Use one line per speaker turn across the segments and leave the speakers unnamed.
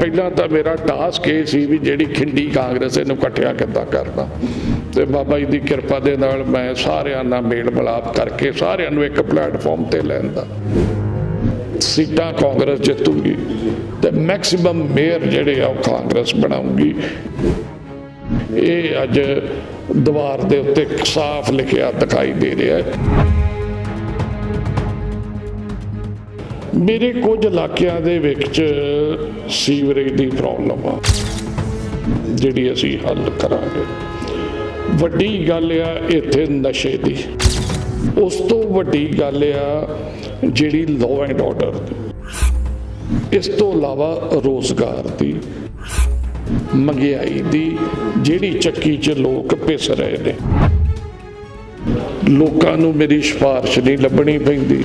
ਪਹਿਲਾਂ ਤਾਂ ਮੇਰਾ ਟਾਸਕ ਇਹ ਸੀ ਵੀ ਜਿਹੜੀ ਖਿੰਡੀ ਕਾਂਗਰਸ ਇਹਨੂੰ ਇਕੱਠਿਆਂ ਕਿੱਦਾਂ ਕਰਦਾ। ਤੇ ਬਾਬਾ ਜੀ ਦੀ ਕਿਰਪਾ ਦੇ ਨਾਲ ਮੈਂ ਸਾਰਿਆਂ ਨਾਲ ਮੇਲ ਮਿਲਾਪ ਕਰਕੇ ਸਾਰਿਆਂ ਨੂੰ ਇੱਕ ਪਲੇਟਫਾਰਮ ਤੇ ਲੈਂਦਾ ਸੀਟਾਂ ਕਾਂਗਰਸ ਜਿੱਤੂਗੀ ਤੇ ਮੈਕਸਿਮਮ ਮੇਅਰ ਜਿਹੜੇ ਆ ਉਹ ਕਾਂਗਰਸ ਬਣਾਉਂਗੀ ਇਹ ਅੱਜ ਦੀਵਾਰ ਦੇ ਉੱਤੇ ਸਾਫ਼ ਲਿਖਿਆ ਦਿਖਾਈ ਦੇ ਰਿਹਾ ਹੈ। ਮੇਰੇ ਕੁਝ ਇਲਾਕਿਆਂ ਦੇ ਵਿੱਚ ਸੀਵਰੇਜ ਦੀ ਪ੍ਰੋਬਲਮ ਆ, ਜਿਹੜੀ ਅਸੀਂ ਹੱਲ ਕਰਾਂਗੇ। ਵੱਡੀ ਗੱਲ ਆ ਇੱਥੇ ਨਸ਼ੇ ਦੀ। ਉਸ ਤੋਂ ਵੱਡੀ ਗੱਲ ਆ ਜਿਹੜੀ ਲਾਅ ਐਂਡ ਆਰਡਰ ਦੀ। ਇਸ ਤੋਂ ਇਲਾਵਾ ਰੋਜ਼ਗਾਰ ਦੀ ਮਹਿੰਗਾਈ ਦੀ, ਜਿਹੜੀ ਚੱਕੀ 'ਚ ਲੋਕ ਪਿਸ ਰਹੇ ਨੇ। ਲੋਕਾਂ ਨੂੰ ਮੇਰੀ ਸਿਫਾਰਿਸ਼ ਨਹੀਂ ਲੱਭਣੀ ਪੈਂਦੀ।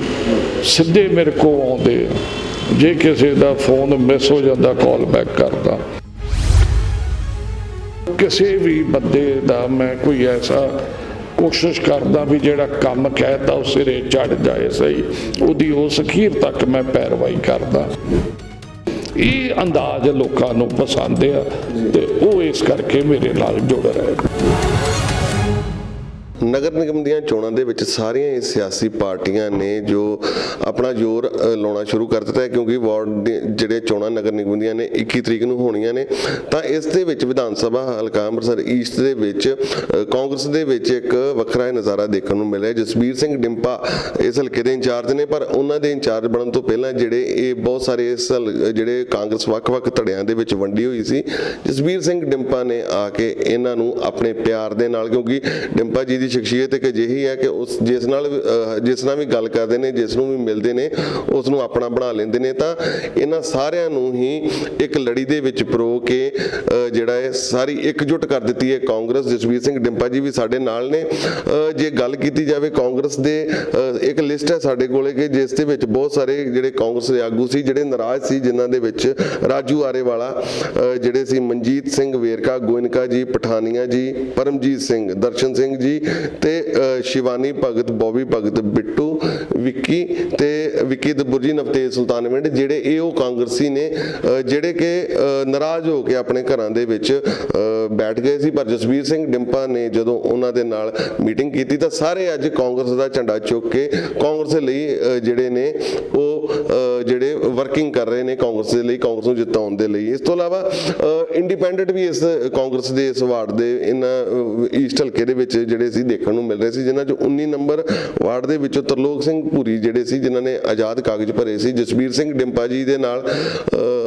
ਸਿੱਧੇ ਮੇਰੇ ਕੋਲ ਆਉਂਦੇ ਆ। ਜੇ ਕਿਸੇ ਦਾ ਫੋਨ ਮਿਸ ਹੋ ਜਾਂਦਾ ਕਾਲ ਬੈਕ ਕਰਦਾ। ਕਿਸੇ ਵੀ ਬੰਦੇ ਦਾ ਮੈਂ ਕੋਈ ਐਸਾ ਕੋਸ਼ਿਸ਼ ਕਰਦਾ ਵੀ ਜਿਹੜਾ ਕੰਮ ਕਹਿਤਾ ਉਹ ਸਿਰੇ ਚੜ ਜਾਏ ਸਹੀ। ਉਹਦੀ ਉਸ ਅਖੀਰ ਤੱਕ ਮੈਂ ਪੈਰਵਾਈ ਕਰਦਾ। ਇਹ ਅੰਦਾਜ਼ ਲੋਕਾਂ ਨੂੰ ਪਸੰਦ ਆ ਤੇ ਉਹ ਇਸ ਕਰਕੇ ਮੇਰੇ ਨਾਲ ਜੁੜ ਰਹੇ
ਨਗਰ ਨਿਗਮ ਦੀਆਂ ਚੋਣਾਂ ਦੇ ਵਿੱਚ ਸਾਰੀਆਂ ਹੀ ਸਿਆਸੀ ਪਾਰਟੀਆਂ ਨੇ ਜੋ ਆਪਣਾ ਜ਼ੋਰ ਲਾਉਣਾ ਸ਼ੁਰੂ ਕਰ ਦਿੱਤਾ ਹੈ ਕਿਉਂਕਿ ਵਾਰਡ ਜਿਹੜੇ ਚੋਣਾਂ ਨਗਰ ਨਿਗਮ ਦੀਆਂ ਨੇ 21 ਤਰੀਕ ਨੂੰ ਹੋਣੀਆਂ ਨੇ। ਤਾਂ ਇਸ ਦੇ ਵਿੱਚ ਵਿਧਾਨ ਸਭਾ ਹਲਕਾ ਅੰਮ੍ਰਿਤਸਰ ਈਸਟ ਦੇ ਵਿੱਚ ਕਾਂਗਰਸ ਦੇ ਵਿੱਚ ਇੱਕ ਵੱਖਰਾ ਨਜ਼ਾਰਾ ਦੇਖਣ ਨੂੰ ਮਿਲਿਆ ਜਸਬੀਰ ਸਿੰਘ ਡਿੰਪਾ ਇਸ ਹਲਕੇ ਦੇ ਇੰਚਾਰਜ ਨੇ, ਪਰ ਉਹਨਾਂ ਦੇ ਇੰਚਾਰਜ ਬਣਨ ਤੋਂ ਪਹਿਲਾਂ ਜਿਹੜੇ ਇਹ ਬਹੁਤ ਸਾਰੇ ਇਸ ਹਲ- ਜਿਹੜੇ ਕਾਂਗਰਸ ਵੱਖ-ਵੱਖ ਧੜਿਆਂ ਦੇ ਵਿੱਚ ਵੰਡੀ ਹੋਈ ਸੀ, ਜਸਬੀਰ ਸਿੰਘ ਡਿੰਪਾ ਨੇ ਆ ਕੇ ਇਹਨਾਂ ਨੂੰ ਆਪਣੇ ਪਿਆਰ ਦੇ ਨਾਲ, ਕਿਉਂਕਿ ਡਿੰਪਾ ਜੀ ਦੀ ਸ਼ਖਸੀਅਤ ਇੱਕ ਅਜਿਹੀ ਹੈ ਕਿ ਉਸ ਜਿਸ ਨਾਲ ਜਿਸ ਨਾਲ ਵੀ ਗੱਲ ਕਰਦੇ ਨੇ ਜਿਸ ਨੂੰ ਵੀ ਮਿਲਦੇ ਨੇ ਉਸ ਨੂੰ ਆਪਣਾ ਬਣਾ ਲੈਂਦੇ ਨੇ ਤਾਂ ਇਹਨਾਂ ਸਾਰਿਆਂ ਨੂੰ ਹੀ ਇੱਕ ਲੜੀ ਦੇ ਵਿੱਚ ਪਰੋ ਕੇ ਜਿਹੜਾ ਹੈ ਸਾਰੀ ਇਕਜੁੱਟ ਕਰ ਦਿੱਤੀ ਹੈ ਕਾਂਗਰਸ। ਜਸਵੀਰ ਸਿੰਘ ਡਿੰਪਾ ਜੀ ਵੀ ਸਾਡੇ ਨਾਲ ਨੇ। ਜੇ ਗੱਲ ਕੀਤੀ ਜਾਵੇ ਕਾਂਗਰਸ ਦੇ ਇੱਕ ਲਿਸਟ ਹੈ ਸਾਡੇ ਕੋਲੇ ਕਿ ਜਿਸ ਦੇ ਵਿੱਚ ਬਹੁਤ ਸਾਰੇ ਜਿਹੜੇ ਕਾਂਗਰਸ ਦੇ ਆਗੂ ਸੀ ਜਿਹੜੇ ਨਾਰਾਜ਼ ਸੀ ਜਿਨ੍ਹਾਂ ਦੇ ਵਿੱਚ ਰਾਜੂ ਆਰੇਵਾਲਾ ਅਹ, ਜਿਹੜੇ ਸੀ ਮਨਜੀਤ ਸਿੰਘ ਵੇਰਕਾ ਗੋਇਨਕਾ ਜੀ ਪਠਾਨੀਆ ਜੀ ਪਰਮਜੀਤ ਸਿੰਘ ਦਰਸ਼ਨ ਸਿੰਘ ਜੀ ਤੇ ਸ਼ਿਵਾਨੀ ਭਗਤ ਬੋਬੀ ਭਗਤ ਬਿੱਟੂ ਵਿੱਕੀ ਤੇ ਵਿੱਕੀ ਦਬੁਰਜੀ ਨਵਤੇਜ ਸੁਲਤਾਨਵਿੰਡ ਜਿਹੜੇ ਇਹ ਉਹ ਕਾਂਗਰਸੀ ਨੇ ਜਿਹੜੇ ਕਿ ਨਾਰਾਜ਼ ਹੋ ਕੇ ਆਪਣੇ ਘਰਾਂ ਦੇ ਵਿੱਚ ਅਹ, ਬੈਠ ਗਏ ਸੀ। ਪਰ ਜਸਵੀਰ ਸਿੰਘ ਡਿੰਪਾ ਨੇ ਜਦੋਂ ਉਹਨਾਂ ਦੇ ਨਾਲ ਮੀਟਿੰਗ ਕੀਤੀ ਤਾਂ ਸਾਰੇ ਅੱਜ ਕਾਂਗਰਸ ਦਾ ਝੰਡਾ ਚੁੱਕ ਕੇ ਕਾਂਗਰਸ ਲਈ ਜਿਹੜੇ ਨੇ ਉਹ ਜਿਹੜੇ ਵਰਕਿੰਗ ਕਰ ਰਹੇ ਨੇ ਕਾਂਗਰਸ ਦੇ ਲਈ, ਕਾਂਗਰਸ ਨੂੰ ਜਿਤਾਉਣ ਦੇ ਲਈ। ਇਸ ਤੋਂ ਇਲਾਵਾ ਇੰਡੀਪੈਂਡੈਂਟ ਵੀ ਇਸ ਕਾਂਗਰਸ ਦੇ, ਇਸ ਵਾਰਡ ਦੇ, ਇਹਨਾਂ ਈਸਟ ਹਲਕੇ ਦੇ ਵਿੱਚ ਜਿਹੜੇ ਸੀ ਦੇਖਣ ਨੂੰ ਮਿਲ ਰਹੇ ਸੀ, ਜਿਨ੍ਹਾਂ ਚੋਂ 19 ਨੰਬਰ ਵਾਰਡ ਦੇ ਵਿੱਚੋਂ ਤਰਲੋਕ ਸਿੰਘ ਭੂਰੀ ਜਿਹੜੇ ਸੀ, ਜਿਨ੍ਹਾਂ ਨੇ ਆਜ਼ਾਦ ਕਾਗਜ਼ ਭਰੇ ਸੀ ਜਸਵੀਰ ਸਿੰਘ ਡਿੰਪਾ ਜੀ ਦੇ ਨਾਲ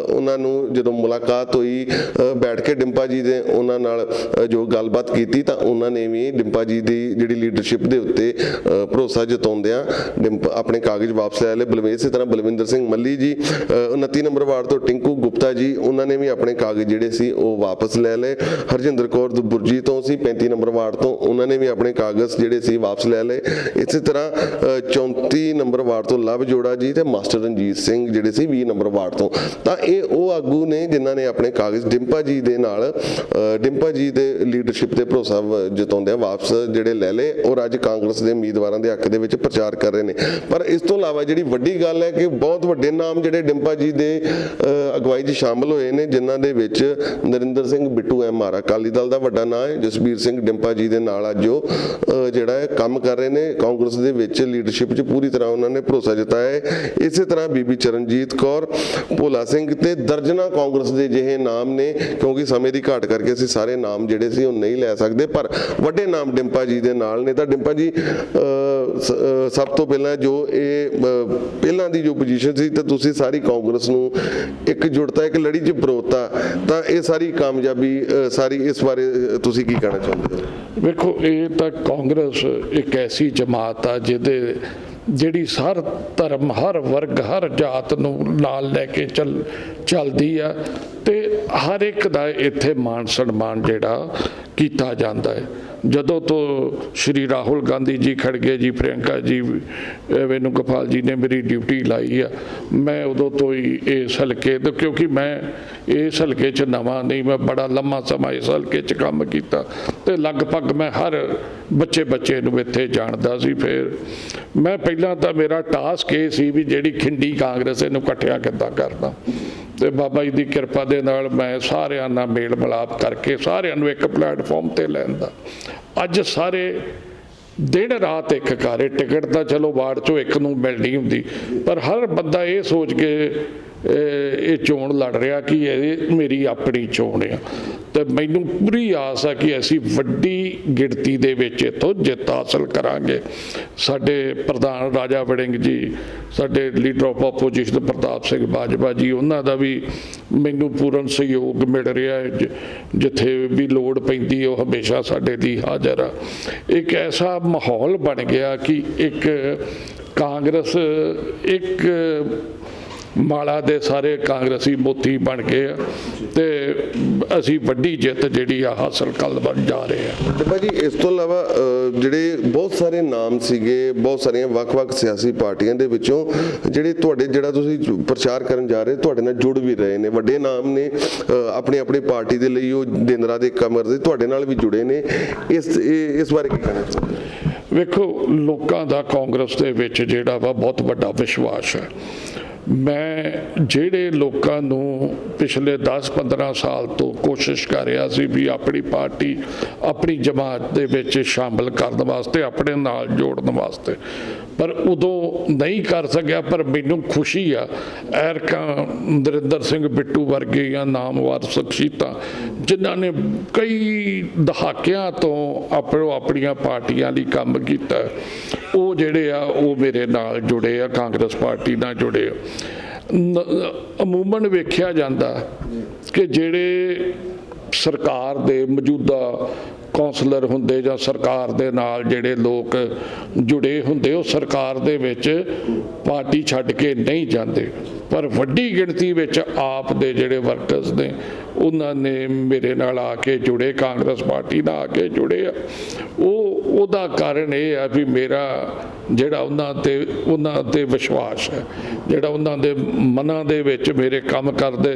ਉਹਨਾਂ ਨੂੰ ਜਦੋਂ ਮੁਲਾਕਾਤ ਹੋਈ ਬੈਠ ਕੇ ਡਿੰਪਾ ਜੀ ਦੇ ਉਹਨਾਂ ਨਾਲ ਜੋ ਗੱਲਬਾਤ ਕੀਤੀ, ਤਾਂ ਉਹਨਾਂ ਨੇ ਵੀ ਡਿੰਪਾ ਜੀ ਦੀ ਜਿਹੜੀ ਲੀਡਰਸ਼ਿਪ ਦੇ ਉੱਤੇ ਭਰੋਸਾ ਜਤਾਉਂਦਿਆਂ ਡਿੰਪ, ਆਪਣੇ ਕਾਗਜ਼ ਵਾਪਸ ਲੈ ਲਏ। ਬਲਵੇਰ ਇਸੇ ਤਰ੍ਹਾਂ ਬਲਵਿੰਦਰ ਸਿੰਘ ਮੱਲੀ ਜੀ ਅਹ, 29 ਨੰਬਰ ਵਾਰਡ ਤੋਂ ਟਿੰਕੂ ਗੁਪਤਾ ਜੀ ਉਹਨਾਂ ਨੇ ਵੀ ਆਪਣੇ ਕਾਗਜ਼ ਜਿਹੜੇ ਸੀ ਉਹ ਵਾਪਸ ਲੈ ਲਏ। ਹਰਜਿੰਦਰ ਕੌਰ ਦੁਬੁਰਜੀ ਤੋਂ ਸੀ 35 ਨੰਬਰ ਵਾਰਡ ਤੋਂ ਉਹਨਾਂ ਨੇ ਵੀ ਆਪਣੇ ਕਾਗਜ਼ ਜਿਹੜੇ ਸੀ ਵਾਪਸ ਲੈ ਲਏ। ਇਸੇ ਤਰ੍ਹਾਂ ਅਹ, 34 ਨੰਬਰ ਵਾਰਡ ਤੋਂ ਲਵ ਜੋੜਾ ਜੀ ਤੇ ਮਾਸਟਰ ਰਣਜੀਤ ਸਿੰਘ ਜਿਹੜੇ ਸੀ 20 ਨੰਬਰ ਵਾਰਡ ਤੋਂ। ਤਾਂ ਇਹ ਉਹ ਆਗੂ ਨੇ ਜਿਨ੍ਹਾਂ ਨੇ ਆਪਣੇ ਕਾਗਜ਼ ਡਿੰਪਾ ਜੀ ਦੇ ਨਾਲ ਅਹ, ਡਿੰਪਾ ਜੀ ਦੇ ਲੀਡਰਸ਼ਿਪ ਤੇ ਭਰੋਸਾ ਵ- ਜਤਾਉਂਦਿਆਂ ਵਾਪਸ ਜਿਹੜੇ ਲੈ ਲਏ। ਔਰ ਅੱਜ ਕਾਂਗਰਸ ਦੇ ਉਮੀਦਵਾਰਾਂ ਦੇ ਹੱਕ ਦੇ ਵਿੱਚ ਪ੍ਰਚਾਰ ਕਰ ਰਹੇ ਨੇ। ਪਰ ਇਸ ਤੋਂ ਇਲਾਵਾ ਜਿਹੜੀ ਵੱਡੀ ਗੱਲ ਹੈ ਕਿ ਬਹੁਤ ਵੱਡੇ ਨਾਮ ਜਿਹੜੇ ਡਿੰਪਾ ਜੀ ਦੇ ਅਹ, ਅਗਵਾਈ 'ਚ ਸ਼ਾਮਲ ਹੋਏ ਨੇ ਜਿਨ੍ਹਾਂ ਦੇ ਵਿੱਚ ਨਰਿੰਦਰ ਸਿੰਘ ਬਿੱਟੂ ਐ ਮਾਰਾ ਅਕਾਲੀ ਦਲ ਦਾ ਵੱਡਾ ਨਾਮ ਹੈ ਜਸਬੀਰ ਸਿੰਘ ਡਿੰਪਾ ਜੀ ਦੇ ਨਾਲ ਅੱਜ ਉਹ ਜਿਹੜਾ ਹੈ ਕੰਮ ਕਰ ਰਹੇ ਨੇ। ਕਾਂਗਰਸ ਦੇ ਵਿੱਚ ਲੀਡਰਸ਼ਿਪ 'ਚ ਪੂਰੀ ਤਰ੍ਹਾਂ ਉਹਨਾਂ ਨੇ ਭਰੋਸਾ ਜਤਾਇਆ ਹੈ। ਇਸੇ ਤਰ੍ਹਾਂ ਬੀਬੀ ਚਰਨਜੀਤ ਕੌਰ ਭੋਲਾ ਸਿੰਘ ਤੇ ਦਰਜਨਾ ਕਾਂਗਰਸ ਦੇ ਜਿਹੇ ਨਾਮ ਨੇ ਕਿਉਂਕਿ ਸਮੇਂ ਦੀ ਘਾਟ ਕਰਕੇ ਅਸੀਂ ਸਾਰੇ ਨਾਮ ਜਿਹੜੇ ਸੀ ਉਹ ਨਹੀਂ ਲੈ ਸਕਦੇ ਪਰ ਵੱਡੇ ਨਾਮ ਡਿੰਪਾ ਜੀ ਦੇ ਨਾਲ ਨੇ। ਤਾਂ ਡਿੰਪਾ ਜੀ ਅਹ, ਸਭ ਤੋਂ ਪਹਿਲਾਂ ਜੋ ਇਹ ਪਹਿਲਾਂ ਦੀ ਜੋ ਪੋਜੀਸ਼ਨ ਸੀ ਤਾਂ ਤੁਸੀਂ ਸਾਰੀ ਕਾਂਗਰਸ ਨੂੰ ਇੱਕ ਜੁੜਤਾ ਇੱਕ ਲੜੀ 'ਚ ਪਰੋਤਾ ਤਾਂ ਇਹ ਸਾਰੀ ਕਾਮਯਾਬੀ ਅਹ, ਸਾਰੀ ਇਸ ਬਾਰੇ ਤੁਸੀਂ ਕੀ ਕਹਿਣਾ ਚਾਹੁੰਦੇ ਹੋ?
ਵੇਖੋ ਇਹ ਤਾਂ ਕਾਂਗਰਸ ਇੱਕ ਐਸੀ ਜਮਾਤ ਆ ਜਿਹਦੇ ਜਿਹੜੀ ਹਰ ਧਰਮ, ਹਰ ਵਰਗ, ਹਰ ਜਾਤ ਨੂੰ ਨਾਲ ਲੈ ਕੇ ਚੱਲ, ਚੱਲਦੀ ਆ ਤੇ ਹਰ ਇੱਕ ਦਾ ਇੱਥੇ ਮਾਣ ਸਨਮਾਨ ਜਿਹੜਾ ਕੀਤਾ ਜਾਂਦਾ ਹੈ। ਜਦੋਂ ਤੋਂ ਸ਼੍ਰੀ ਰਾਹੁਲ ਗਾਂਧੀ ਜੀ ਖੜਗੇ ਜੀ ਪ੍ਰਿਯੰਕਾ ਜੀ, ਅਹ ਜੀ ਨੇ ਮੇਰੀ ਡਿਊਟੀ ਲਾਈ ਆ, ਮੈਂ ਉਦੋਂ ਤੋਂ ਹੀ ਇਸ ਹਲਕੇ ਤੋਂ, ਕਿਉਂਕਿ ਮੈਂ ਇਸ ਹਲਕੇ 'ਚ ਨਵਾਂ ਨਹੀਂ, ਮੈਂ ਬੜਾ ਲੰਮਾ ਸਮਾਂ ਇਸ ਹਲਕੇ 'ਚ ਕੰਮ ਕੀਤਾ ਤੇ ਲਗਭਗ ਮੈਂ ਹਰ ਬੱਚੇ ਬੱਚੇ ਨੂੰ ਇੱਥੇ ਜਾਣਦਾ ਸੀ। ਫਿਰ ਮੈਂ ਪਹਿਲਾਂ ਤਾਂ ਮੇਰਾ ਟਾਸਕ ਇਹ ਸੀ ਵੀ ਜਿਹੜੀ ਖਿੰਡੀ ਕਾਂਗਰਸ ਇਹਨੂੰ ਇਕੱਠਿਆਂ ਕਿੱਦਾਂ ਕਰਦਾ ਤੇ ਬਾਬਾ ਜੀ ਦੀ ਕਿਰਪਾ ਦੇ ਨਾਲ ਮੈਂ ਸਾਰਿਆਂ ਨਾਲ ਮੇਲ ਮਿਲਾਪ ਕਰਕੇ ਸਾਰਿਆਂ ਨੂੰ ਇੱਕ ਪਲੇਟਫਾਰਮ ਤੇ ਲੈਂਦਾ ਅੱਜ ਸਾਰੇ ਦਿਨ ਰਾਤ ਇੱਕ ਘਰੇ ਟਿਕਟ ਤਾਂ ਚਲੋ ਵਾਰਡ ਚੋਂ ਇੱਕ ਨੂੰ ਮਿਲਣੀ ਹੁੰਦੀ, ਪਰ ਹਰ ਬੰਦਾ ਇਹ ਸੋਚ ਕੇ ਇਹ ਚੋਣ ਲੜ ਰਿਹਾ ਕਿ ਇਹ ਮੇਰੀ ਆਪਣੀ ਚੋਣ ਆ। ਤੇ ਮੈਨੂੰ ਪੂਰੀ ਆਸ ਆ ਕਿ ਅਸੀਂ ਵੱਡੀ ਗਿਣਤੀ ਦੇ ਵਿੱਚ ਇੱਥੋਂ ਜਿੱਤ ਹਾਸਲ ਕਰਾਂਗੇ। ਸਾਡੇ ਪ੍ਰਧਾਨ ਰਾਜਾ ਵੜਿੰਗ ਜੀ, ਸਾਡੇ leader of opposition Partap Singh Bajwa ji, ਉਹਨਾਂ ਦਾ ਵੀ ਮੈਨੂੰ ਪੂਰਨ ਸਹਿਯੋਗ ਮਿਲ ਰਿਹਾ ਹੈ। ਜਿੱਥੇ ਵੀ ਲੋੜ ਪੈਂਦੀ ਉਹ ਹਮੇਸ਼ਾ ਸਾਡੇ ਲਈ ਹਾਜ਼ਰ ਆ। ਇੱਕ ਐਸਾ ਮਾਹੌਲ ਬਣ ਗਿਆ ਕਿ ਇੱਕ ਕਾਂਗਰਸ, ਇੱਕ ਮਾਲਾ ਦੇ ਸਾਰੇ ਕਾਂਗਰਸੀ ਮੋਤੀ ਬਣ ਗਏ ਆ ਤੇ ਅਸੀਂ ਵੱਡੀ ਜਿੱਤ ਜਿਹੜੀ ਆ ਹਾਸਲ ਕਰਨ ਜਾ ਰਹੇ ਆ।
ਡੱਬਾ ਜੀ ਇਸ ਤੋਂ ਇਲਾਵਾ ਜਿਹੜੇ ਬਹੁਤ ਸਾਰੇ ਨਾਮ ਸੀਗੇ ਬਹੁਤ ਸਾਰੀਆਂ ਵੱਖ-ਵੱਖ ਸਿਆਸੀ ਪਾਰਟੀਆਂ ਦੇ ਵਿੱਚੋਂ ਜਿਹੜੇ ਤੁਹਾਡੇ ਜਿਹੜਾ ਤੁਸੀਂ ਪ੍ਰਚਾਰ ਕਰਨ ਜਾ ਰਹੇ ਤੁਹਾਡੇ ਨਾਲ ਜੁੜ ਵੀ ਰਹੇ ਨੇ। ਵੱਡੇ ਨਾਮ ਨੇ ਆਪਣੀ ਆਪਣੀ ਪਾਰਟੀ ਦੇ ਲਈ ਉਹ ਦਿਨ ਰਾਤ ਇੱਕ ਕੰਮ ਕਰਦੇ ਤੁਹਾਡੇ ਨਾਲ ਵੀ ਜੁੜੇ ਨੇ। ਇਸ ਇਸ ਬਾਰੇ ਕੀ ਕਹਿਣਾ ਚਾਹੁੰਦੇ
ਵੇਖੋ ਲੋਕਾਂ ਦਾ ਕਾਂਗਰਸ ਦੇ ਵਿੱਚ ਜਿਹੜਾ ਵਾ ਬਹੁਤ ਵੱਡਾ ਵਿਸ਼ਵਾਸ ਹੈ। ਮੈਂ ਜਿਹੜੇ ਲੋਕਾਂ ਨੂੰ ਪਿਛਲੇ 10-15 ਸਾਲ ਤੋਂ ਕੋਸ਼ਿਸ਼ ਕਰ ਰਿਹਾ ਸੀ ਵੀ ਆਪਣੀ ਪਾਰਟੀ, ਆਪਣੀ ਜਮਾਤ ਦੇ ਵਿੱਚ ਸ਼ਾਮਲ ਕਰਨ ਵਾਸਤੇ, ਆਪਣੇ ਨਾਲ ਜੋੜਨ ਵਾਸਤੇ, ਪਰ ਉਦੋਂ ਨਹੀਂ ਕਰ ਸਕਿਆ, ਪਰ ਮੈਨੂੰ ਖੁਸ਼ੀ ਆ, ਐਰਕਾ ਨਰਿੰਦਰ ਸਿੰਘ ਬਿੱਟੂ ਵਰਗੇ ਜਾਂ ਨਾਮਵਾਰ ਸ਼ਖਸੀਅਤਾਂ, ਜਿਨ੍ਹਾਂ ਨੇ ਕਈ ਦਹਾਕਿਆਂ ਤੋਂ ਆਪਣੋ ਆਪਣੀਆਂ ਪਾਰਟੀਆਂ ਲਈ ਕੰਮ ਕੀਤਾ, ਉਹ ਜਿਹੜੇ ਆ, ਉਹ ਮੇਰੇ ਨਾਲ ਜੁੜੇ ਆ, ਕਾਂਗਰਸ ਪਾਰਟੀ ਨਾਲ ਜੁੜੇ ਆ। ਅਮੂਮਨ ਵੇਖਿਆ ਜਾਂਦਾ ਕਿ ਜਿਹੜੇ ਸਰਕਾਰ ਦੇ ਮੌਜੂਦਾ ਕੌਂਸਲਰ ਹੁੰਦੇ ਜਾਂ ਸਰਕਾਰ ਦੇ ਨਾਲ ਜਿਹੜੇ ਲੋਕ ਜੁੜੇ ਹੁੰਦੇ, ਉਹ ਸਰਕਾਰ ਦੇ ਵਿੱਚ ਪਾਰਟੀ ਛੱਡ ਕੇ ਨਹੀਂ ਜਾਂਦੇ। ਪਰ ਵੱਡੀ ਗਿਣਤੀ ਵਿੱਚ ਆਪ ਦੇ ਜਿਹੜੇ ਵਰਕਰਸ ਨੇ, ਉਹਨਾਂ ਨੇ ਮੇਰੇ ਨਾਲ ਆ ਕੇ ਜੁੜੇ, ਕਾਂਗਰਸ ਪਾਰਟੀ ਨਾਲ ਆ ਕੇ ਜੁੜੇ ਆ। ਉਹ ਉਹਦਾ ਕਾਰਨ ਇਹ ਆ ਵੀ ਮੇਰਾ ਜਿਹੜਾ ਉਹਨਾਂ ਤੇ ਉਹਨਾਂ ਤੇ ਵਿਸ਼ਵਾਸ ਹੈ, ਜਿਹੜਾ ਉਹਨਾਂ ਦੇ ਮਨਾਂ ਦੇ ਵਿੱਚ ਮੇਰੇ ਕੰਮ ਕਰਦੇ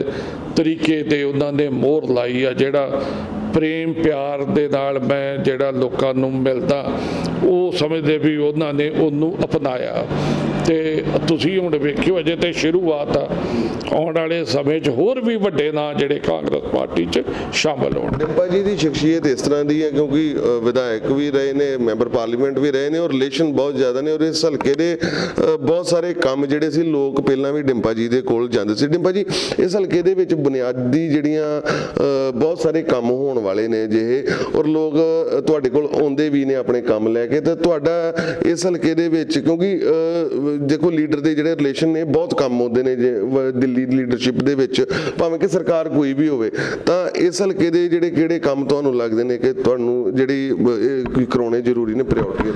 ਤਰੀਕੇ ਤੇ ਉਹਨਾਂ ਨੇ ਮੋਹਰ ਲਾਈ ਆ, ਜਿਹੜਾ ਪ੍ਰੇਮ ਪਿਆਰ ਦੇ ਨਾਲ ਮੈਂ ਜਿਹੜਾ ਲੋਕਾਂ ਨੂੰ ਮਿਲਦਾ, ਉਹ ਸਮਝਦੇ ਵੀ ਉਹਨਾਂ ਨੇ ਉਹਨੂੰ ਅਪਣਾਇਆ। ਤੇ ਤੁਸੀਂ ਹੁਣ ਵੇਖਿਓ ਅਜੇ ਤੇ ਸ਼ੁਰੂਆਤ ਆ। ਆਉਣ ਵਾਲੇ ਸਮੇਂ 'ਚ ਹੋਰ ਵੀ ਵੱਡੇ ਨਾਂ ਜਿਹੜੇ ਕਾਂਗਰਸ ਪਾਰਟੀ 'ਚ ਸ਼ਾਮਲ ਹੋਣ।
ਡਿੰਪਾ ਜੀ ਦੀ ਸ਼ਖਸੀਅਤ ਇਸ ਤਰ੍ਹਾਂ ਦੀ ਹੈ ਕਿਉਂਕਿ ਵਿਧਾਇਕ ਵੀ ਰਹੇ ਨੇ, ਮੈਂਬਰ ਪਾਰਲੀਮੈਂਟ ਵੀ ਰਹੇ ਨੇ ਔਰ ਰਿਲੇਸ਼ਨ ਬਹੁਤ ਜ਼ਿਆਦਾ ਨੇ ਔਰ ਇਸ ਹਲਕੇ ਦੇ ਬਹੁਤ ਸਾਰੇ ਕੰਮ ਜਿਹੜੇ ਸੀ ਲੋਕ ਪਹਿਲਾਂ ਵੀ ਡਿੰਪਾ ਜੀ ਦੇ ਕੋਲ ਜਾਂਦੇ ਸੀ। ਡਿੰਪਾ ਜੀ, ਇਸ ਹਲਕੇ ਦੇ ਵਿੱਚ ਬੁਨਿਆਦੀ ਜਿਹੜੀਆਂ ਬਹੁਤ ਸਾਰੇ ਕੰਮ ਹੋਣ ਵਾਲੇ ਨੇ ਜਿਹੇ ਔਰ ਲੋਕ ਤੁਹਾਡੇ ਕੋਲ ਆਉਂਦੇ ਵੀ ਨੇ ਆਪਣੇ ਕੰਮ ਲੈ ਕੇ ਤੇ ਤੁਹਾਡਾ ਇਸ ਹਲਕੇ ਦੇ ਵਿੱਚ ਕਿਉਂਕਿ ਦੇਖੋ ਲੀਡਰ ਦੇ ਜਿਹੜੇ ਰਿਲੇਸ਼ਨ ਨੇ ਬਹੁਤ ਕੰਮ ਹੁੰਦੇ ਨੇ ਜੇ ਦਿੱਲੀ ਲੀਡਰਸ਼ਿਪ ਦੇ ਵਿੱਚ ਭਾਵੇਂ ਕਿ ਸਰਕਾਰ ਕੋਈ ਵੀ ਹੋਵੇ ਤਾਂ ਇਸ ਹਲਕੇ ਦੇ ਜਿਹੜੇ ਕਿਹੜੇ ਕੰਮ ਤੁਹਾਨੂੰ ਲੱਗਦੇ ਨੇ ਕਿ ਤੁਹਾਨੂੰ ਜਿਹੜੀ ਕੋਈ ਕਰਾਉਣੇ ਜ਼ਰੂਰੀ ਨੇ ਪ੍ਰਾਇੋਰਟੀ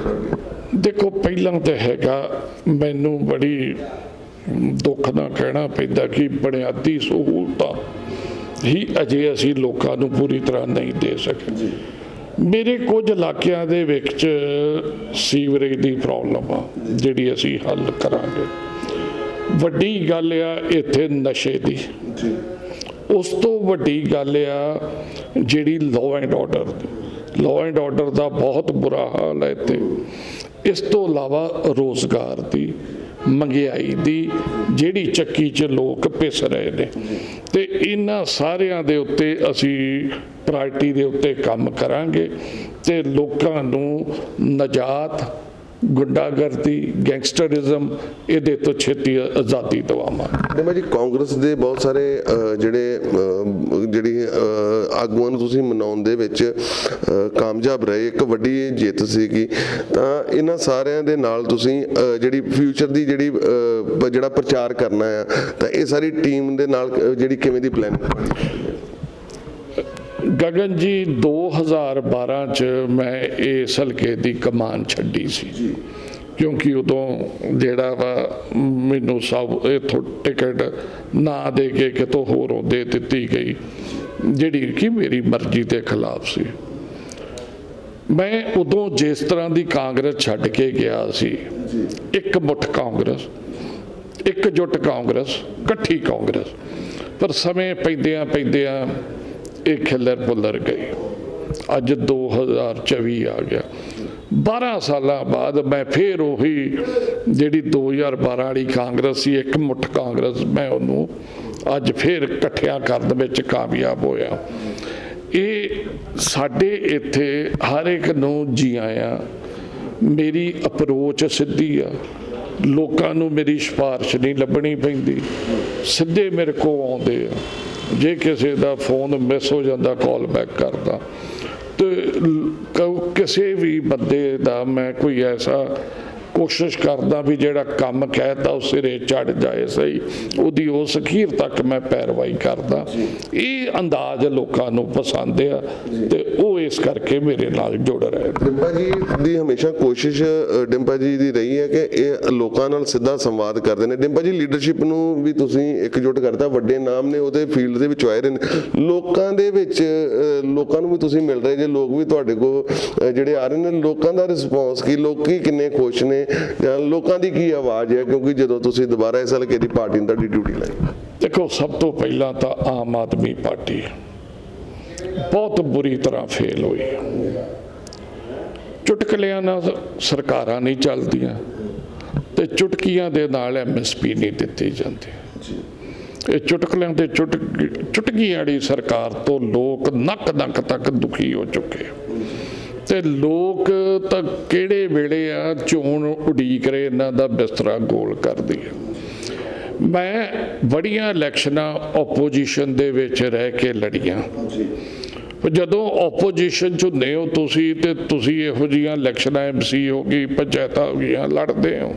ਦੇਖੋ ਪਹਿਲਾਂ ਤਾਂ ਹੈਗਾ ਮੈਨੂੰ ਬੜੀ ਦੁੱਖ ਨਾਲ ਕਹਿਣਾ ਪੈਂਦਾ ਕਿ ਬੁਨਿਆਦੀ ਸਹੂਲਤਾਂ ਹੀ ਅਜੇ ਅਸੀਂ ਲੋਕਾਂ ਨੂੰ ਪੂਰੀ ਤਰ੍ਹਾਂ ਨਹੀਂ ਦੇ ਸਕੇ। ਮੇਰੇ ਕੁਝ ਇਲਾਕਿਆਂ ਦੇ ਵਿੱਚ ਸੀਵਰੇਜ ਦੀ ਪ੍ਰੋਬਲਮ ਆ ਜਿਹੜੀ ਅਸੀਂ ਹੱਲ ਕਰਾਂਗੇ। ਵੱਡੀ ਗੱਲ ਆ ਇੱਥੇ ਨਸ਼ੇ ਦੀ। ਉਸ ਤੋਂ ਵੱਡੀ ਗੱਲ ਆ ਜਿਹੜੀ law and order law and order ਦਾ ਬਹੁਤ ਬੁਰਾ ਹਾਲ ਹੈ ਇੱਥੇ। ਇਸ ਤੋਂ ਇਲਾਵਾ ਰੋਜ਼ਗਾਰ ਦੀ ਮੰਗਿਆਈ ਦੀ ਜਿਹੜੀ ਚੱਕੀ 'ਚ ਲੋਕ ਪਿਸ ਰਹੇ ਨੇ। ਤੇ ਇਹਨਾਂ ਸਾਰਿਆਂ ਦੇ ਉੱਤੇ ਅਸੀਂ ਪ੍ਰਾਇਰਟੀ ਦੇ ਉੱਤੇ ਕੰਮ ਕਰਾਂਗੇ ਤੇ ਲੋਕਾਂ ਨੂੰ ਨਜਾਤ ਗੁੰਡਾਗਰਦੀ, ਗੈਂਗਸਟਰਿਜ਼ਮ, ਇਹਦੇ ਤੋਂ ਛੇਤੀ ਆਜ਼ਾਦੀ ਦਿਵਾਵਾਂਗੇ
ਡਿੰਪਾ ਜੀ, ਕਾਂਗਰਸ ਦੇ ਬਹੁਤ ਸਾਰੇ ਜਿਹੜੇ ਜਿਹੜੀ ਆਗੂਆਂ ਨੂੰ ਤੁਸੀਂ ਮਨਾਉਣ ਦੇ ਵਿੱਚ ਕਾਮਯਾਬ ਰਹੇ, ਇੱਕ ਵੱਡੀ ਜਿੱਤ ਸੀਗੀ, ਤਾਂ ਇਹਨਾਂ ਸਾਰਿਆਂ ਦੇ ਨਾਲ ਤੁਸੀਂ ਜਿਹੜੀ ਫਿਊਚਰ ਦੀ ਜਿਹੜੀ ਜਿਹੜਾ ਪ੍ਰਚਾਰ ਕਰਨਾ ਆ, ਤਾਂ ਇਹ ਸਾਰੀ ਟੀਮ ਦੇ ਨਾਲ ਜਿਹੜੀ ਕਿਵੇਂ ਦੀ ਪਲੈਨਿੰਗ
ਗਗਨ ਜੀ 2012 ਚ ਮੈਂ ਇਸ ਹਲਕੇ ਦੀ ਕਮਾਨ ਛੱਡੀ ਸੀ। ਕਿਉਂਕਿ ਉਦੋਂ ਜਿਹੜਾ ਵਾ ਮੈਨੂੰ ਸਭ ਇਥੋਂ ਟਿਕਟ ਨਾ ਦੇ ਕੇ ਕਿਤੋਂ ਹੋਰੋਂ ਦੇ ਦਿੱਤੀ ਗਈ ਜਿਹੜੀ ਕਿ ਮੇਰੀ ਮਰਜ਼ੀ ਦੇ ਖਿਲਾਫ ਸੀ। ਮੈਂ ਉਦੋਂ ਜਿਸ ਤਰ੍ਹਾਂ ਦੀ ਕਾਂਗਰਸ ਛੱਡ ਕੇ ਗਿਆ ਸੀ ਇੱਕ ਮੁੱਠ ਕਾਂਗਰਸ ਇਕਜੁੱਟ ਕਾਂਗਰਸ ਇਕੱਠੀ ਕਾਂਗਰਸ। ਪਰ ਸਮੇਂ ਪੈਂਦਿਆਂ ਪੈਂਦਿਆਂ ਇਹ ਖਿਲਰ ਪੁੱਲਰ ਗਈ ਅੱਜ 2024 ਆ ਗਿਆ। 12 ਸਾਲਾਂ ਬਾਅਦ ਮੈਂ ਫੇਰ ਉਹੀ ਜਿਹੜੀ 2012 ਵਾਲੀ ਕਾਂਗਰਸ ਸੀ, ਇੱਕ ਮੁੱਠ ਕਾਂਗਰਸ, ਮੈਂ ਉਹਨੂੰ ਅੱਜ ਫਿਰ ਇਕੱਠਿਆਂ ਕਰਨ ਵਿੱਚ ਕਾਮਯਾਬ ਹੋਇਆ। ਇਹ ਸਾਡੇ ਇੱਥੇ ਹਰ ਇੱਕ ਨੂੰ ਜੀ ਆਇਆ ਮੇਰੀ ਅਪਰੋਚ ਸਿੱਧੀ ਆ। ਲੋਕਾਂ ਨੂੰ ਮੇਰੀ ਸਿਫਾਰਿਸ਼ ਨਹੀਂ ਲੱਭਣੀ ਪੈਂਦੀ। ਸਿੱਧੇ ਮੇਰੇ ਕੋਲ ਆਉਂਦੇ ਆ। ਜੇ ਕਿਸੇ ਦਾ ਫੋਨ ਮਿਸ ਹੋ ਜਾਂਦਾ ਕਾਲ ਬੈਕ ਕਰਦਾ। ਤੇ ਕਿਸੇ ਵੀ ਬੰਦੇ ਦਾ ਮੈਂ ਕੋਈ ਐਸਾ ਕੋਸ਼ਿਸ਼ ਕਰਦਾ ਵੀ ਜਿਹੜਾ ਕੰਮ ਕਹਿਤਾ ਉਹ ਸਿਰੇ ਚੜ ਜਾਏ ਸਹੀ। ਉਹਦੀ ਉਸ ਅਖੀਰ ਤੱਕ ਮੈਂ ਪੈਰਵਾਈ ਕਰਦਾ। ਇਹ ਅੰਦਾਜ਼ ਲੋਕਾਂ ਨੂੰ ਪਸੰਦ ਆ ਤੇ ਉਹ ਇਸ ਕਰਕੇ ਮੇਰੇ ਨਾਲ ਜੁੜ ਰਹੇ ਨੇ।
ਡਿੰਪਾ ਜੀ ਦੀ ਹਮੇਸ਼ਾ ਕੋਸ਼ਿਸ਼ ਡਿੰਪਾ ਜੀ ਦੀ ਰਹੀ ਹੈ ਕਿ ਇਹ ਲੋਕਾਂ ਨਾਲ ਸਿੱਧਾ ਸੰਵਾਦ ਕਰਦੇ ਨੇ। ਡਿੰਪਾ ਜੀ ਲੀਡਰਸ਼ਿਪ ਨੂੰ ਵੀ ਤੁਸੀਂ ਇਕਜੁੱਟ ਕਰਦਾ ਵੱਡੇ ਨਾਮ ਨੇ, ਉਹਦੇ ਫੀਲਡ ਦੇ ਵਿੱਚ ਆਏ ਰਹੇ ਨੇ। ਲੋਕਾਂ ਦੇ ਵਿੱਚ ਲੋਕਾਂ ਨੂੰ ਵੀ ਤੁਸੀਂ ਮਿਲ ਰਹੇ ਜੇ, ਲੋਕ ਵੀ ਤੁਹਾਡੇ ਕੋਲ ਜਿਹੜੇ ਆ ਰਹੇ ਨੇ, ਲੋਕਾਂ ਦਾ ਰਿਸਪੌਂਸ ਕੀ, ਲੋਕੀ ਕਿੰਨੇ ਖੁਸ਼ ਨੇ? ਜਾਂ ਲੋਕਾਂ ਦੀ ਕੀ ਆਵਾਜ਼ ਹੈ? ਕਿਉਂਕਿ ਜਦੋਂ ਤੁਸੀਂ ਦੁਬਾਰਾ ਇਸ ਹਲਕੇ ਦੀ ਪਾਰਟੀ ਨੂੰ ਤੁਹਾਡੀ ਡਿਊਟੀ ਲਾਈ।
ਦੇਖੋ, ਸਭ ਤੋਂ ਪਹਿਲਾਂ ਤਾਂ ਆਮ ਆਦਮੀ ਪਾਰਟੀ ਬਹੁਤ ਬੁਰੀ ਤਰ੍ਹਾਂ ਫੇਲ ਹੋਈ ਚੁਟਕਲਿਆਂ ਨਾਲ ਸਰਕਾਰਾਂ ਨਹੀਂ ਚੱਲਦੀਆਂ ਤੇ ਚੁਟਕੀਆਂ ਦੇ ਨਾਲ ਐਮਐਸਪੀ ਨਹੀਂ ਦਿੱਤੀ ਜਾਂਦੀ। ਇਹ ਚੁਟਕਲਿਆਂ ਤੇ ਚੁਟਕੀ, ਚੁਟਕੀਆਂ ਵਾਲੀ ਸਰਕਾਰ ਤੋਂ ਲੋਕ ਨੱਕ ਨੱਕ ਤੱਕ ਦੁਖੀ ਹੋ ਚੁੱਕੇ ਤੇ ਲੋਕ ਤਾਂ ਕਿਹੜੇ ਵੇਲੇ ਆ ਚੋਣ ਉਡੀਕ ਰਹੇ ਇਹਨਾਂ ਦਾ ਬਿਸਤਰਾ ਗੋਲ ਕਰਦੀ ਹੈ ਮੈਂ ਬੜੀਆਂ ਇਲੈਕਸ਼ਨਾਂ ਆਪੋਜੀਸ਼ਨ ਦੇ ਵਿੱਚ ਰਹਿ ਕੇ ਲੜੀਆਂ। ਜਦੋਂ ਆਪੋਜੀਸ਼ਨ ਚ ਹੁੰਦੇ ਹੋ ਤੁਸੀਂ ਤੇ ਤੁਸੀਂ ਇਹੋ ਜੀਆਂ ਇਲੈਕਸ਼ਨਾਂ ਐਮਸੀ ਹੋ ਗਈ ਪੰਚਾਇਤਾਂ ਹੋ ਗਈਆਂ ਲੜਦੇ ਹੋ।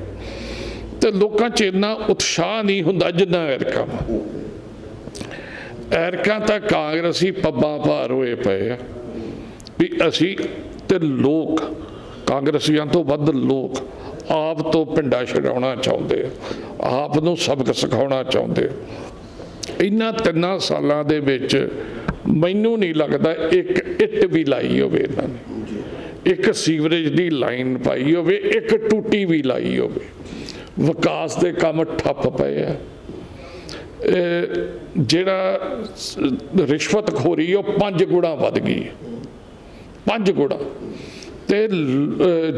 ਤੇ ਲੋਕਾਂ 'ਚ ਇੰਨਾ ਉਤਸ਼ਾਹ ਨਹੀਂ ਹੁੰਦਾ ਜਿੰਨਾ ਐਰਕਾ ਐਰਕਾ ਤਾਂ ਕਾਂਗਰਸੀ ਪੱਬਾਂ ਭਾਰ ਹੋਏ ਪਏ ਆ ਵੀ ਅਸੀਂ ਤੇ ਲੋਕ ਕਾਂਗਰਸੀਆਂ ਤੋਂ ਵੱਧ ਲੋਕ ਆਪ ਤੋਂ ਪਿੰਡਾ ਛਡਾਉਣਾ ਚਾਹੁੰਦੇ ਆਪ ਨੂੰ ਸਬਕ ਸਿਖਾਉਣਾ ਚਾਹੁੰਦੇ ਆ। ਤਿੰਨਾਂ ਸਾਲਾਂ ਦੇ ਵਿੱਚ ਮੈਨੂੰ ਨਹੀਂ ਲੱਗਦਾ ਇੱਕ ਇੱਟ ਵੀ ਲਾਈ ਹੋਵੇ ਇਹਨਾਂ ਨੇ। ਇੱਕ ਸੀਵਰੇਜ ਦੀ ਲਾਈਨ ਪਾਈ ਹੋਵੇ, ਇੱਕ ਟੂਟੀ ਵੀ ਲਾਈ ਹੋਵੇ। ਵਿਕਾਸ ਦੇ ਕੰਮ ਠੱਪ ਪਏ ਆ। ਜਿਹੜਾ ਰਿਸ਼ਵਤਖੋਰੀ ਉਹ ਪੰਜ ਗੁਣਾ ਵੱਧ ਗਈ। ਹੈ ਪੰਜ ਗੁਣਾ ਤੇ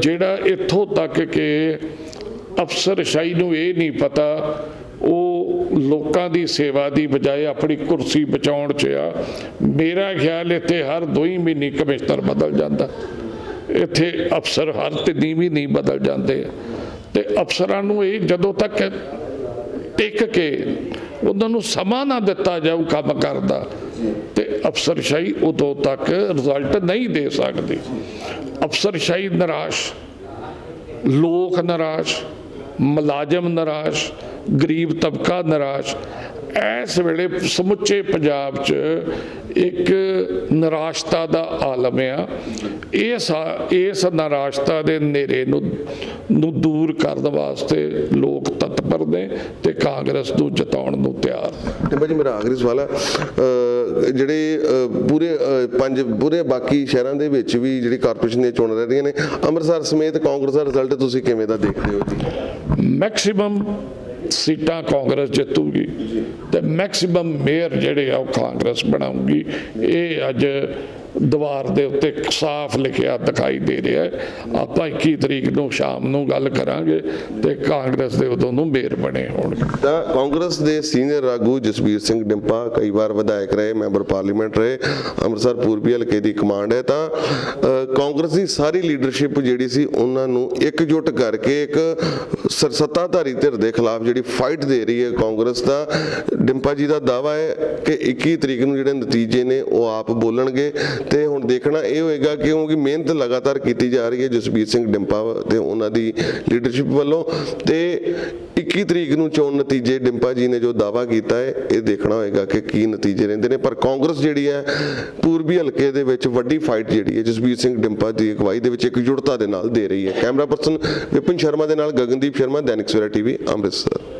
ਜਿਹੜਾ ਇੱਥੋਂ ਤੱਕ ਕਿ ਅਫਸਰਸ਼ਾਹੀ ਨੂੰ ਇਹ ਨਹੀਂ ਪਤਾ, ਉਹ ਲੋਕਾਂ ਦੀ ਸੇਵਾ ਦੀ ਬਜਾਏ ਆਪਣੀ ਕੁਰਸੀ ਬਚਾਉਣ 'ਚ ਆ। ਮੇਰਾ ਖਿਆਲ ਇੱਥੇ ਹਰ ਦੋ ਹੀ ਮਹੀਨੇ ਕਮਿਸ਼ਨਰ ਬਦਲ ਜਾਂਦਾ। ਇੱਥੇ ਅਫਸਰ ਹਰ ਤਿੰਨੀ ਵੀ ਨਹੀਂ ਬਦਲ ਜਾਂਦੇ। ਤੇ ਅਫਸਰਾਂ ਨੂੰ ਇਹ ਜਦੋਂ ਤੱਕ ਟਿਕ ਕੇ ਉਹਨਾਂ ਨੂੰ ਸਮਾਂ ਨਾ ਦਿੱਤਾ ਜਾਊ ਕੰਮ ਕਰਦਾ ਤੇ ਅਫਸਰਸ਼ਾਹੀ ਉਦੋਂ ਤੱਕ ਰਿਜ਼ਲਟ ਨਹੀਂ ਦੇ ਸਕਦੀ। ਅਫਸਰਸ਼ਾਹੀ ਨਿਰਾਸ਼ ਲੋਕ ਨਿਰਾਸ਼ ਮੁਲਾਜ਼ਮ ਨਿਰਾਸ਼ ਗਰੀਬ ਤਬਕਾ ਨਿਰਾਸ਼। ਇਸ ਵੇਲੇ ਸਮੁੱਚੇ ਪੰਜਾਬ 'ਚ ਇੱਕ ਨਿਰਾਸ਼ਤਾ ਦਾ ਆਲਮ ਆ। ਇਸ ਇਸ ਨਿਰਾਸ਼ਤਾ ਦੇ ਨੇਰੇ ਨੂੰ ਨੂੰ ਦੂਰ ਕਰਨ ਵਾਸਤੇ ਲੋਕ ਤਤਪਰ ਨੇ ਤੇ ਕਾਂਗਰਸ ਨੂੰ ਜਿਤਾਉਣ ਨੂੰ ਤਿਆਰ। ਨੇ
ਟਿੰਬਾ ਜੀ ਮੇਰਾ ਆਖਰੀ ਸਵਾਲ ਹੈ ਜਿਹੜੇ ਪੂਰੇ ਪੰਜ ਪੂਰੇ ਬਾਕੀ ਸ਼ਹਿਰਾਂ ਦੇ ਵਿੱਚ ਵੀ ਜਿਹੜੀ ਕਾਰਪੋਰੇਸ਼ਨ ਦੀਆਂ ਚੋਣਾਂ ਰਹਿ ਰਹੀਆਂ ਨੇ ਅੰਮ੍ਰਿਤਸਰ ਸਮੇਤ ਕਾਂਗਰਸ ਦਾ ਰਿਜ਼ਲਟ ਤੁਸੀਂ ਕਿਵੇਂ ਦਾ ਦੇਖਦੇ ਹੋ ਜੀ?
ਮੈਕਸਿਮਮ ਸੀਟਾਂ ਕਾਂਗਰਸ ਜਿੱਤੂਗੀ ਤੇ ਮੈਕਸਿਮਮ ਮੇਅਰ ਜਿਹੜੇ ਆ ਉਹ ਕਾਂਗਰਸ ਬਣਾਊਗੀ ਇਹ ਅੱਜ ਦੀਵਾਰ ਦੇ ਉੱਤੇ ਸਾਫ਼ ਲਿਖਿਆ ਦਿਖਾਈ ਦੇ ਰਿਹਾ ਹੈ। ਆਪਾਂ 21 ਤਰੀਕ ਨੂੰ ਸ਼ਾਮ ਨੂੰ ਗੱਲ ਕਰਾਂਗੇ ਤੇ ਕਾਂਗਰਸ ਦੇ ਉਦੋਂ ਨੂੰ ਮੇਅਰ ਬਣੇ ਹੋਣਗੇ
ਤਾਂ ਕਾਂਗਰਸ ਦੇ ਸੀਨੀਅਰ ਆਗੂ ਜਸਬੀਰ ਸਿੰਘ ਡਿੰਪਾ ਕਈ ਵਾਰ ਵਿਧਾਇਕ ਰਹੇ ਮੈਂਬਰ ਪਾਰਲੀਮੈਂਟ ਰਹੇ ਅੰਮ੍ਰਿਤਸਰ ਪੂਰਬੀ ਹਲਕੇ ਦੀ ਕਮਾਂਡ ਹੈ। ਤਾਂ ਅਹ, ਕਾਂਗਰਸ ਦੀ ਸਾਰੀ ਲੀਡਰਸ਼ਿਪ ਜਿਹੜੀ ਸੀ ਉਹਨਾਂ ਨੂੰ ਇਕਜੁੱਟ ਕਰਕੇ ਇੱਕ ਸਰਸੱਤਾਧਾਰੀ ਧਿਰ ਦੇ ਖਿਲਾਫ ਜਿਹੜੀ ਫਾਈਟ ਦੇ ਰਹੀ ਹੈ ਕਾਂਗਰਸ ਦਾ ਡਿੰਪਾ ਜੀ ਦਾ ਦਾਵਾ ਹੈ ਕਿ 21 ਤਰੀਕ ਨੂੰ ਜਿਹੜੇ ਨਤੀਜੇ ਨੇ ਉਹ ਆਪ ਬੋਲਣਗੇ। ਤੇ ਹੁਣ ਦੇਖਣਾ ਇਹ ਹੋਏਗਾ ਕਿਉਂਕਿ ਮਿਹਨਤ ਲਗਾਤਾਰ ਕੀਤੀ ਜਾ ਰਹੀ ਹੈ ਜਸਬੀਰ ਸਿੰਘ ਡਿੰਪਾ ਤੇ ਉਹਨਾਂ ਦੀ ਲੀਡਰਸ਼ਿਪ ਵੱਲੋਂ ਤੇ 21 ਤਰੀਕ ਨੂੰ ਚੋਣ ਨਤੀਜੇ ਡਿੰਪਾ ਜੀ ਨੇ ਜੋ ਦਾਵਾ ਕੀਤਾ ਹੈ, ਇਹ ਦੇਖਣਾ ਹੋਏਗਾ ਕਿ ਕੀ ਨਤੀਜੇ ਰਹਿੰਦੇ ਨੇ। ਪਰ ਕਾਂਗਰਸ ਜਿਹੜੀ ਹੈ, ਪੂਰਬੀ ਹਲਕੇ ਦੇ ਵਿੱਚ ਵੱਡੀ ਫਾਈਟ ਜਿਹੜੀ ਹੈ ਜਸਬੀਰ ਸਿੰਘ ਡਿੰਪਾ ਦੀ ਅਗਵਾਈ ਦੇ ਵਿੱਚ ਇਕਜੁੱਟਤਾ ਦੇ ਨਾਲ ਦੇ ਰਹੀ ਹੈ। ਕੈਮਰਾ ਪਰਸਨ ਵਿਪਨ ਸ਼ਰਮਾ ਦੇ ਨਾਲ ਗਗਨਦੀਪ ਸ਼ਰਮਾ, ਦੈਨਿਕ ਸਵੇਰਾ ਟੀਵੀ, ਅੰਮ੍ਰਿਤਸਰ।